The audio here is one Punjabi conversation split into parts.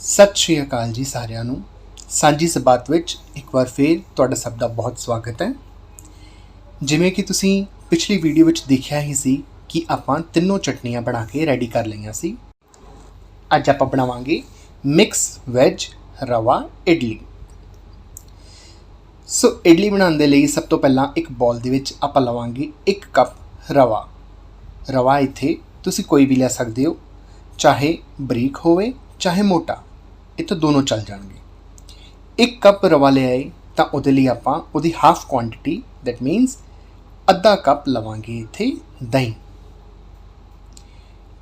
ਸਤਿ ਸ਼੍ਰੀ ਅਕਾਲ ਜੀ ਸਾਰਿਆਂ ਨੂੰ। ਸਾਂਝੀ ਸਬਾਤ ਵਿੱਚ ਇੱਕ ਵਾਰ ਫੇਰ ਤੁਹਾਡਾ ਸਭ ਦਾ ਬਹੁਤ ਸਵਾਗਤ ਹੈ। ਜਿਵੇਂ ਕਿ ਤੁਸੀਂ ਪਿਛਲੀ ਵੀਡੀਓ ਵਿੱਚ ਦੇਖਿਆ ਹੀ ਸੀ ਕਿ ਆਪਾਂ ਤਿੰਨੋਂ ਚਟਨੀਆਂ ਬਣਾ ਕੇ ਰੈਡੀ ਕਰ ਲਈਆਂ ਸੀ। ਅੱਜ ਆਪਾਂ ਬਣਾਵਾਂਗੇ ਮਿਕਸ ਵੈਜ ਰਵਾ, ਇਡਲੀ। ਸੋ ਇਡਲੀ ਬਣਾਉਣ ਦੇ ਲਈ ਸਭ ਤੋਂ ਪਹਿਲਾਂ ਇੱਕ ਬੋਲ ਦੇ ਵਿੱਚ ਆਪਾਂ ਲਵਾਂਗੇ 1 ਕੱਪ ਰਵਾ। ਰਵਾ ਇੱਥੇ ਤੁਸੀਂ ਕੋਈ ਵੀ ਲੈ ਸਕਦੇ ਹੋ, ਚਾਹੇ ਬਰੀਕ ਹੋਵੇ, ਚਾਹੇ ਮੋਟਾ। ਇਹ ਤਾਂ ਦੋਨੋਂ ਚੱਲ ਜਾਣਗੇ। ਇੱਕ ਕੱਪ ਰਵਾ ਲਿਆਏ ਤਾਂ ਉਹਦੇ ਲਈ ਆਪਾਂ ਉਹਦੀ ਹਾਫ ਕੁਆਂਟੀਟੀ ਦੈਟ ਮੀਨਸ ਅੱਧਾ ਕੱਪ ਲਵਾਂਗੇ ਇੱਥੇ ਦਹੀਂ।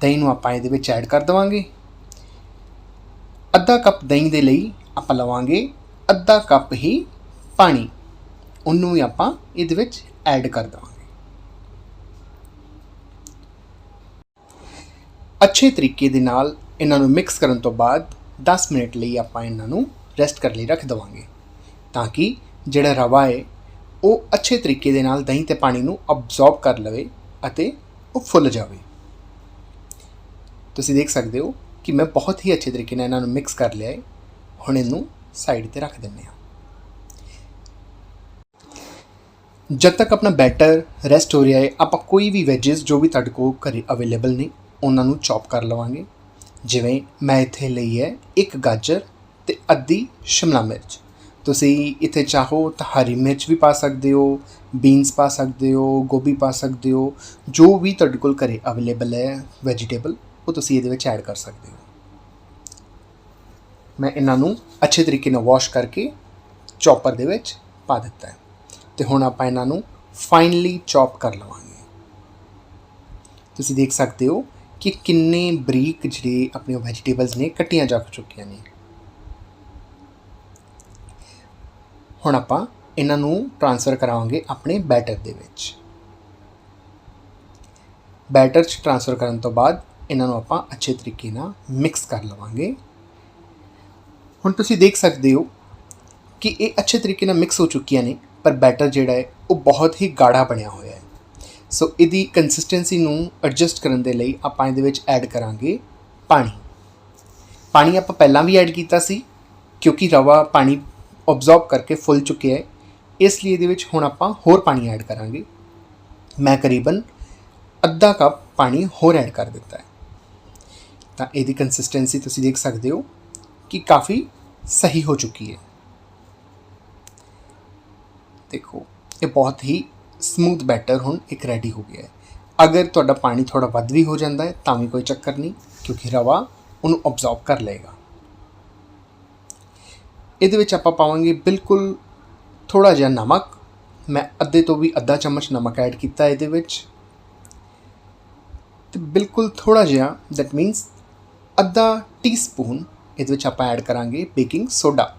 ਦਹੀਂ ਨੂੰ ਆਪਾਂ ਇਹਦੇ ਵਿੱਚ ਐਡ ਕਰ ਦਵਾਂਗੇ। ਅੱਧਾ ਕੱਪ ਦਹੀਂ ਦੇ ਲਈ ਆਪਾਂ ਲਵਾਂਗੇ ਅੱਧਾ ਕੱਪ ਹੀ ਪਾਣੀ। ਉਹਨੂੰ ਵੀ ਆਪਾਂ ਇਹਦੇ ਵਿੱਚ ਐਡ ਕਰ ਦਵਾਂਗੇ। ਅੱਛੇ ਤਰੀਕੇ ਦੇ ਨਾਲ ਇਹਨਾਂ ਨੂੰ ਮਿਕਸ ਕਰਨ ਤੋਂ ਬਾਅਦ 10 ਮਿੰਟ ਲਈ ਆਪਾਂ ਇਹਨਾਂ ਨੂੰ ਰੈਸਟ ਕਰਨ ਲਈ ਰੱਖ ਦਵਾਂਗੇ। ਤਾਂ ਕਿ ਜਿਹੜਾ ਰਵਾ ਹੈ ਉਹ ਅੱਛੇ ਤਰੀਕੇ ਦੇ ਨਾਲ ਦਹੀਂ ਤੇ ਪਾਣੀ ਨੂੰ ਅਬਜ਼ੌਰਬ ਕਰ ਲਵੇ ਅਤੇ ਉਹ ਫੁੱਲ ਜਾਵੇ। ਤੁਸੀਂ ਦੇਖ ਸਕਦੇ ਹੋ ਕਿ ਮੈਂ ਬਹੁਤ ਹੀ ਅੱਛੇ ਤਰੀਕੇ ਨਾਲ ਇਹਨਾਂ ਨੂੰ ਮਿਕਸ ਕਰ ਲਿਆ ਹੈ ਹੁਣ ਇਹਨੂੰ ਸਾਈਡ ਤੇ ਰੱਖ ਦਿੰਦੇ ਹਾਂ। ਜਦ ਤੱਕ ਆਪਣਾ ਬੈਟਰ ਰੈਸਟ ਹੋ ਰਿਹਾ ਹੈ ਆਪਾਂ ਕੋਈ ਵੀ ਵੈਜਸ ਜੋ ਵੀ ਤੁਹਾਡੇ ਕੋਲ ਘਰੇ ਅਵੇਲੇਬਲ ਨੇ, ਉਹਨਾਂ ਨੂੰ ਚੌਪ ਕਰ ਲਵਾਂਗੇ। ਜਿਵੇਂ ਮੈਂ ਇੱਥੇ ਲਈ ਹੈ ਇੱਕ ਗਾਜਰ ਤੇ ਅੱਧੀ ਸ਼ਿਮਲਾ ਮਿਰਚ। ਤੁਸੀਂ ਇੱਥੇ ਚਾਹੋ ਤਾਂ ਹਰੀ ਮਿਰਚ ਵੀ ਪਾ ਸਕਦੇ ਹੋ ਬੀਨਸ ਪਾ ਸਕਦੇ ਹੋ, ਗੋਭੀ ਪਾ ਸਕਦੇ ਹੋ, ਜੋ ਵੀ ਤੁਹਾਡੇ ਕੋਲ ਘਰੇ ਅਵੇਲੇਬਲ ਹੈ ਵੈਜੀਟੇਬਲ ਉਹ ਤੁਸੀਂ ਇਹਦੇ ਵਿੱਚ ਐਡ ਕਰ ਸਕਦੇ ਹੋ। ਮੈਂ ਇਹਨਾਂ ਨੂੰ ਅੱਛੇ ਤਰੀਕੇ ਨਾਲ ਵਾਸ਼ ਕਰਕੇ ਚੌਪਰ ਦੇ ਵਿੱਚ ਪਾ ਦਿੱਤਾ ਹੈ। ਤੇ ਹੁਣ ਆਪਾਂ ਇਹਨਾਂ ਨੂੰ ਫਾਈਨਲੀ ਚੌਪ ਕਰ ਲਵਾਂਗੇ। ਤੁਸੀਂ ਦੇਖ ਸਕਦੇ ਹੋ ਕਿ ਕਿੰਨੇ ਬਰੀਕ ਜਿਹੜੇ ਆਪਣੇ ਵੈਜੀਟੇਬਲਸ ਨੇ, ਕੱਟੀਆਂ ਜਾ ਚੁੱਕੀਆਂ ਨੇ। ਹੁਣ ਆਪਾਂ ਇਹਨਾਂ ਨੂੰ ਟ੍ਰਾਂਸਫਰ ਕਰਾਵਾਂਗੇ ਆਪਣੇ ਬੈਟਰ ਦੇ ਵਿੱਚ। ਬੈਟਰ 'ਚ ਟ੍ਰਾਂਸਫਰ ਕਰਨ ਤੋਂ ਬਾਅਦ ਇਹਨਾਂ ਨੂੰ ਆਪਾਂ ਅੱਛੇ ਤਰੀਕੇ ਨਾਲ ਮਿਕਸ ਕਰ ਲਵਾਂਗੇ। ਹੁਣ ਤੁਸੀਂ ਦੇਖ ਸਕਦੇ ਹੋ ਕਿ ਇਹ ਅੱਛੇ ਤਰੀਕੇ ਨਾਲ ਮਿਕਸ ਹੋ ਚੁੱਕੀਆਂ ਨੇ, ਪਰ ਬੈਟਰ ਜਿਹੜਾ ਹੈ, ਉਹ ਬਹੁਤ ਹੀ ਗਾੜਾ ਬਣਿਆ ਹੋਇਆ ਸੋ ਇਹਦੀ ਕੰਸਿਸਟੈਂਸੀ ਨੂੰ ਐਡਜਸਟ ਕਰਨ ਦੇ ਲਈ ਆਪਾਂ ਇਹਦੇ ਵਿੱਚ ਐਡ ਕਰਾਂਗੇ ਪਾਣੀ। ਪਾਣੀ ਆਪਾਂ ਪਹਿਲਾਂ ਵੀ ਐਡ ਕੀਤਾ ਸੀ, ਕਿਉਂਕਿ ਰਵਾ ਪਾਣੀ ਅਬਜ਼ੌਰਬ ਕਰਕੇ ਫੁੱਲ ਚੁੱਕਿਆ ਹੈ। ਇਸ ਲਈ ਇਹਦੇ ਵਿੱਚ ਹੁਣ ਆਪਾਂ ਹੋਰ ਪਾਣੀ ਐਡ ਕਰਾਂਗੇ। ਮੈਂ ਕਰੀਬਨ ਅੱਧਾ ਕੱਪ ਪਾਣੀ ਹੋਰ ਐਡ ਕਰ ਦਿੱਤਾ ਹੈ। ਤਾਂ ਇਹਦੀ ਕੰਸਿਸਟੈਂਸੀ ਤੁਸੀਂ ਦੇਖ ਸਕਦੇ ਹੋ ਕਿ ਕਾਫੀ ਸਹੀ ਹੋ ਚੁੱਕੀ ਹੈ। ਦੇਖੋ, ਇਹ ਬਹੁਤ ਹੀ ਸਮੂਥ ਬੈਟਰ ਹੁਣ ਇੱਕ ਰੈਡੀ ਹੋ ਗਿਆ ਹੈ। ਅਗਰ ਤੁਹਾਡਾ ਪਾਣੀ ਥੋੜਾ ਵੱਧ ਵੀ ਹੋ ਜਾਂਦਾ ਹੈ, ਤਾਂ ਵੀ ਕੋਈ ਚੱਕਰ ਨਹੀਂ, ਕਿਉਂਕਿ ਰਵਾ ਉਹਨੂੰ ਅਬਜ਼ੌਰਬ ਕਰ ਲਏਗਾ। ਇਹਦੇ ਵਿੱਚ ਆਪਾਂ ਪਾਵਾਂਗੇ ਬਿਲਕੁਲ ਥੋੜਾ ਜਿਹਾ ਨਮਕ। ਮੈਂ ਅੱਧੇ ਤੋਂ ਵੀ ਅੱਧਾ ਚਮਚ ਨਮਕ ਐਡ ਕੀਤਾ ਇਹਦੇ ਵਿੱਚ। ਤੇ ਬਿਲਕੁਲ ਥੋੜਾ ਜਿਹਾ ਦੈਟ ਮੀਨਸ ਅੱਧਾ ਟੀਸਪੂਨ ਇਹਦੇ ਵਿੱਚ ਆਪਾਂ ਐਡ ਕਰਾਂਗੇ ਬੇਕਿੰਗ ਸੋਡਾ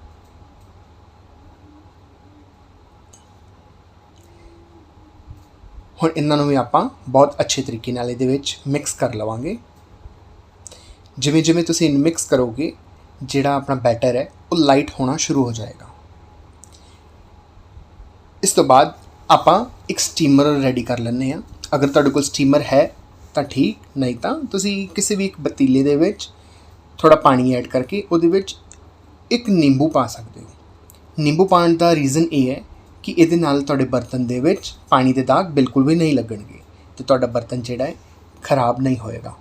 ਹੁਣ ਇਹਨਾਂ ਨੂੰ ਵੀ ਆਪਾਂ ਬਹੁਤ ਅੱਛੇ ਤਰੀਕੇ ਨਾਲ ਇਹਦੇ ਵਿੱਚ ਮਿਕਸ ਕਰ ਲਵਾਂਗੇ। ਜਿਵੇਂ ਜਿਵੇਂ ਤੁਸੀਂ ਇਹਨੂੰ ਮਿਕਸ ਕਰੋਗੇ, ਜਿਹੜਾ ਆਪਣਾ ਬੈਟਰ ਹੈ, ਉਹ ਲਾਈਟ ਹੋਣਾ ਸ਼ੁਰੂ ਹੋ ਜਾਏਗਾ। ਇਸ ਤੋਂ ਬਾਅਦ ਆਪਾਂ ਇੱਕ ਸਟੀਮਰ ਰੈਡੀ ਕਰ ਲੈਂਦੇ ਆ ਅਗਰ ਤੁਹਾਡੇ ਕੋਲ ਸਟੀਮਰ ਹੈ, ਤਾਂ ਠੀਕ, ਨਹੀਂ ਤਾਂ ਤੁਸੀਂ ਕਿਸੇ ਵੀ ਇੱਕ ਪਤੀਲੇ ਦੇ ਵਿੱਚ ਥੋੜਾ ਪਾਣੀ ਐਡ ਕਰਕੇ ਉਹਦੇ ਵਿੱਚ ਇੱਕ ਨਿੰਬੂ ਪਾ ਸਕਦੇ ਹੋ। ਨਿੰਬੂ ਪਾਉਣ ਦਾ ਰੀਜ਼ਨ ਇਹ ਹੈ ਕਿ ਇਹਦੇ ਨਾਲ ਤੁਹਾਡੇ ਬਰਤਨ ਦੇ ਵਿੱਚ ਪਾਣੀ ਦੇ ਦਾਗ ਬਿਲਕੁਲ ਵੀ ਨਹੀਂ ਲੱਗਣਗੇ ਤੇ ਤੁਹਾਡਾ ਬਰਤਨ ਜਿਹੜਾ ਹੈ ਖਰਾਬ ਨਹੀਂ ਹੋਏਗਾ।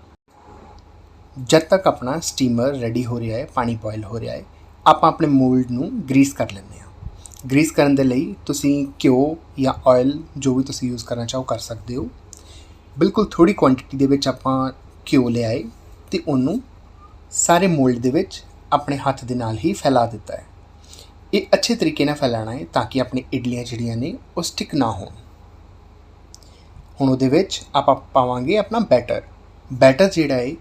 ਜਦ ਤੱਕ ਆਪਣਾ ਸਟੀਮਰ ਰੈਡੀ ਹੋ ਰਿਹਾ ਹੈ, ਪਾਣੀ ਬੋਇਲ ਹੋ ਰਿਹਾ ਹੈ, ਆਪਾਂ ਆਪਣੇ ਮੋਲਡ ਨੂੰ ਗਰੀਸ ਕਰ ਲੈਂਦੇ ਹਾਂ। ਗਰੀਸ ਕਰਨ ਦੇ ਲਈ ਤੁਸੀਂ ਘਿਓ ਜਾਂ ਆਇਲ ਜੋ ਵੀ ਤੁਸੀਂ ਯੂਜ਼ ਕਰਨਾ ਚਾਹੋ ਕਰ ਸਕਦੇ ਹੋ। ਬਿਲਕੁਲ ਥੋੜੀ ਕੁਆਂਟੀਟੀ ਦੇ ਵਿੱਚ ਆਪਾਂ ਘਿਓ ਲਿਆਏ ਤੇ ਉਹਨੂੰ ਸਾਰੇ ਮੋਲਡ ਦੇ ਵਿੱਚ ਆਪਣੇ ਹੱਥ ਦੇ ਨਾਲ ਹੀ ਫੈਲਾ ਦਿੱਤਾ ਹੈ। ਇਹ ਅੱਛੇ ਤਰੀਕੇ ਨਾਲ ਫੈਲਾਣਾ ਹੈ ਤਾਂ ਕਿ ਆਪਣੀ ਇਡਲੀਆਂ ਜਿਹੜੀਆਂ ਨੇ ਉਹ ਸਟਿਕ ਨਾ ਹੋਣ। ਹੁਣ ਉਹਦੇ ਵਿੱਚ ਆਪਾਂ ਪਾਵਾਂਗੇ ਆਪਣਾ ਬੈਟਰ ਬੈਟਰ ਜਿਹੜਾ ਹੈ,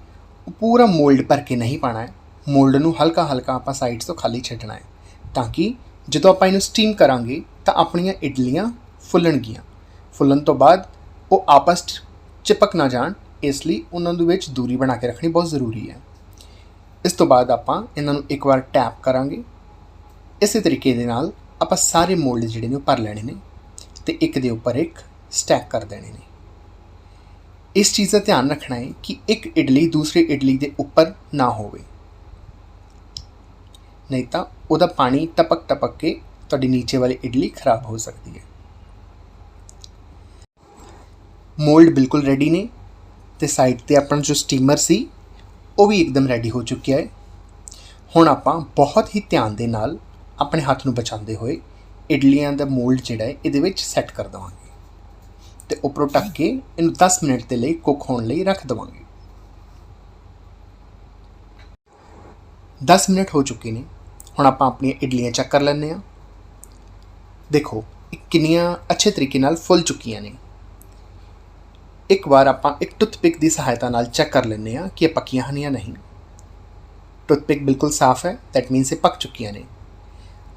ਉਹ ਪੂਰਾ ਮੋਲਡ ਭਰ ਕੇ ਨਹੀਂ ਪਾਣਾ ਹੈ। ਮੋਲਡ ਨੂੰ ਹਲਕਾ ਹਲਕਾ ਆਪਾਂ ਸਾਈਡਸ ਤੋਂ ਖਾਲੀ ਛੱਡਣਾ ਹੈ ਤਾਂ ਕਿ ਜਦੋਂ ਆਪਾਂ ਇਹਨੂੰ ਸਟੀਮ ਕਰਾਂਗੇ ਤਾਂ ਆਪਣੀਆਂ ਇਡਲੀਆਂ ਫੁੱਲਣਗੀਆਂ। ਫੁੱਲਣ ਤੋਂ ਬਾਅਦ ਉਹ ਆਪਸ 'ਚ ਚਿਪਕ ਨਾ ਜਾਣ, ਇਸ ਲਈ ਉਹਨਾਂ ਦੇ ਵਿੱਚ ਦੂਰੀ ਬਣਾ ਕੇ ਰੱਖਣੀ ਬਹੁਤ ਜ਼ਰੂਰੀ ਹੈ। ਇਸ ਤੋਂ ਬਾਅਦ ਆਪਾਂ ਇਹਨਾਂ ਨੂੰ ਇੱਕ ਵਾਰ ਟੈਪ ਕਰਾਂਗੇ। ਇਸੇ ਤਰੀਕੇ ਦੇ ਨਾਲ ਆਪਾਂ ਸਾਰੇ ਮੋਲਡ ਜਿਹੜੇ ਨੇ ਉਹ ਭਰ ਲੈਣੇ ਨੇ ਤੇ ਇੱਕ ਦੇ ਉੱਪਰ ਇੱਕ ਸਟੈਕ ਕਰ ਦੇਣੇ ਨੇ। ਇਸ ਚੀਜ਼ ਦਾ ਧਿਆਨ ਰੱਖਣਾ ਹੈ ਕਿ ਇੱਕ ਇਡਲੀ ਦੂਸਰੀ ਇਡਲੀ ਦੇ ਉੱਪਰ ਨਾ ਹੋਵੇ। ਨਹੀਂ ਤਾਂ ਉਹਦਾ ਪਾਣੀ ਟਪਕ ਟਪਕ ਕੇ ਤੁਹਾਡੀ ਨੀਚੇ ਵਾਲੀ ਇਡਲੀ ਖਰਾਬ ਹੋ ਸਕਦੀ ਹੈ। ਮੋਲਡ ਬਿਲਕੁਲ ਰੈਡੀ ਨੇ ਤੇ ਸਾਈਡ ਤੇ ਆਪਣਾ ਜੋ ਸਟੀਮਰ ਸੀ, ਉਹ ਵੀ ਇੱਕਦਮ ਰੈਡੀ ਹੋ ਚੁੱਕਿਆ ਹੈ। ਹੁਣ ਆਪਾਂ ਬਹੁਤ ਹੀ ਧਿਆਨ ਦੇ ਨਾਲ ਆਪਣੇ ਹੱਥ ਨੂੰ ਬਚਾਉਂਦੇ ਹੋਏ ਇਡਲੀਆਂ ਦਾ ਮੋਲਡ ਜਿਹੜਾ ਹੈ ਇਹਦੇ ਵਿੱਚ ਸੈੱਟ ਕਰ ਦਵਾਂਗੇ। ਤੇ ਉੱਪਰੋਂ ਢੱਕ ਕੇ ਇਹਨੂੰ 10 ਮਿੰਟ ਦੇ ਲਈ ਕੁੱਕ ਹੋਣ ਲਈ ਰੱਖ ਦਵਾਂਗੇ। 10 ਮਿੰਟ ਹੋ ਚੁੱਕੇ ਨੇ। ਹੁਣ ਆਪਾਂ ਆਪਣੀਆਂ ਇਡਲੀਆਂ ਚੈੱਕ ਕਰ ਲੈਂਦੇ ਹਾਂ। ਦੇਖੋ, ਇਹ ਕਿੰਨੀਆਂ ਅੱਛੇ ਤਰੀਕੇ ਨਾਲ ਫੁੱਲ ਚੁੱਕੀਆਂ ਨੇ। ਇੱਕ ਵਾਰ ਆਪਾਂ ਇੱਕ ਟੁੱਥਪਿਕ ਦੀ ਸਹਾਇਤਾ ਨਾਲ ਚੈੱਕ ਕਰ ਲੈਂਦੇ ਹਾਂ ਕਿ ਇਹ ਪੱਕੀਆਂ ਹਨ ਜਾਂ ਨਹੀਂ। ਟੁੱਥਪਿਕ ਬਿਲਕੁਲ ਸਾਫ਼ ਹੈ ਦੈਟ ਮੀਨਸ ਇਹ ਪੱਕ ਚੁੱਕੀਆਂ ਨੇ।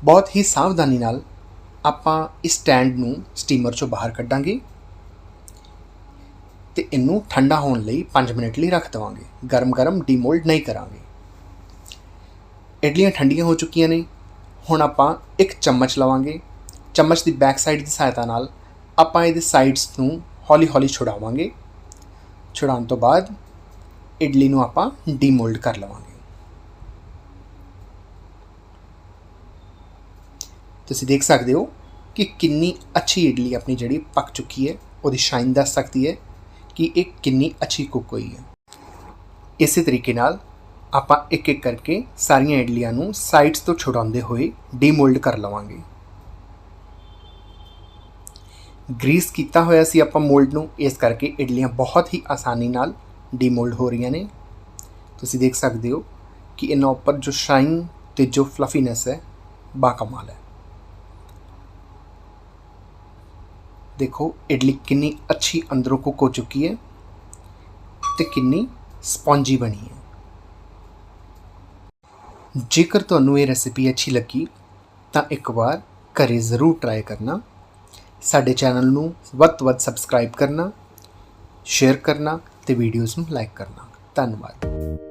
ਬਹੁਤ ਹੀ ਸਾਵਧਾਨੀ ਨਾਲ ਆਪਾਂ ਇਸ ਸਟੈਂਡ ਨੂੰ ਸਟੀਮਰ ਚੋਂ ਬਾਹਰ ਕੱਢਾਂਗੇ ਤੇ ਇਹਨੂੰ ਠੰਡਾ ਹੋਣ ਲਈ 5 ਮਿੰਟ ਲਈ ਰੱਖ ਦਵਾਂਗੇ। ਗਰਮ-ਗਰਮ ਡੀਮੋਲਡ ਨਹੀਂ ਕਰਾਂਗੇ। ਇਡਲੀਆਂ ਠੰਡੀਆਂ ਹੋ ਚੁੱਕੀਆਂ ਨੇ। ਹੁਣ ਆਪਾਂ ਇੱਕ ਚਮਚ ਲਵਾਂਗੇ। ਚਮਚ ਦੀ ਬੈਕ ਸਾਈਡ ਦੀ ਸਹਾਇਤਾ ਨਾਲ ਆਪਾਂ ਇਹਦੇ ਸਾਈਡਸ ਨੂੰ ਹੌਲੀ-ਹੌਲੀ ਛੁਡਾਵਾਂਗੇ। ਛੁਡਾਉਣ ਤੋਂ ਬਾਅਦ ਇਡਲੀ ਨੂੰ ਆਪਾਂ ਡੀਮੋਲਡ ਕਰ ਲਵਾਂਗੇ। ਤੁਸੀਂ ਦੇਖ ਸਕਦੇ ਹੋ ਕਿ ਕਿੰਨੀ ਅੱਛੀ ਇਡਲੀ ਆਪਣੀ ਜਿਹੜੀ ਪੱਕ ਚੁੱਕੀ ਹੈ, ਉਹਦੀ ਸ਼ਾਈਨ ਦੱਸ ਸਕਦੀ ਹੈ ਕਿ ਇਹ ਕਿੰਨੀ ਅੱਛੀ ਕੁੱਕ ਹੋਈ ਹੈ। ਇਸੇ ਤਰੀਕੇ ਨਾਲ ਆਪਾਂ ਇੱਕ ਇੱਕ ਕਰਕੇ ਸਾਰੀਆਂ ਇਡਲੀਆਂ ਨੂੰ ਸਾਈਡਸ ਤੋਂ ਛੁਡਾਉਂਦੇ ਹੋਏ ਡੀਮੋਲਡ ਕਰ ਲਵਾਂਗੇ। ਗਰੀਸ ਕੀਤਾ ਹੋਇਆ ਸੀ ਆਪਾਂ ਮੋਲਡ ਨੂੰ, ਇਸ ਕਰਕੇ ਇਡਲੀਆਂ ਬਹੁਤ ਹੀ ਆਸਾਨੀ ਨਾਲ ਡੀਮੋਲਡ ਹੋ ਰਹੀਆਂ ਨੇ। ਤੁਸੀਂ ਦੇਖ ਸਕਦੇ ਹੋ ਕਿ ਇਹਨਾਂ ਉੱਪਰ ਜੋ ਸ਼ਾਈਨ ਤੇ ਜੋ ਫਲਫੀਨੈਸ ਹੈ, ਬਾ ਕਮਾਲ ਹੈ। ਦੇਖੋ, ਇਡਲੀ ਕਿੰਨੀ ਅੱਛੀ ਅੰਦਰੋਂ ਕੁੱਕ ਹੋ ਚੁੱਕੀ ਹੈ ਤੇ ਕਿੰਨੀ ਸਪੌਂਜੀ ਬਣੀ ਹੈ। ਜੇਕਰ ਤੁਹਾਨੂੰ ਇਹ ਰੈਸਿਪੀ ਅੱਛੀ ਲੱਗੀ, ਤਾਂ ਇੱਕ ਵਾਰ ਘਰੇ ਜ਼ਰੂਰ ਟਰਾਈ ਕਰਨਾ। ਸਾਡੇ ਚੈਨਲ ਨੂੰ ਵੱਧ ਤੋਂ ਵੱਧ ਸਬਸਕ੍ਰਾਈਬ ਕਰਨਾ ਸ਼ੇਅਰ ਕਰਨਾ ਤੇ ਵੀਡੀਓਜ਼ ਨੂੰ ਲਾਈਕ ਕਰਨਾ। ਧੰਨਵਾਦ।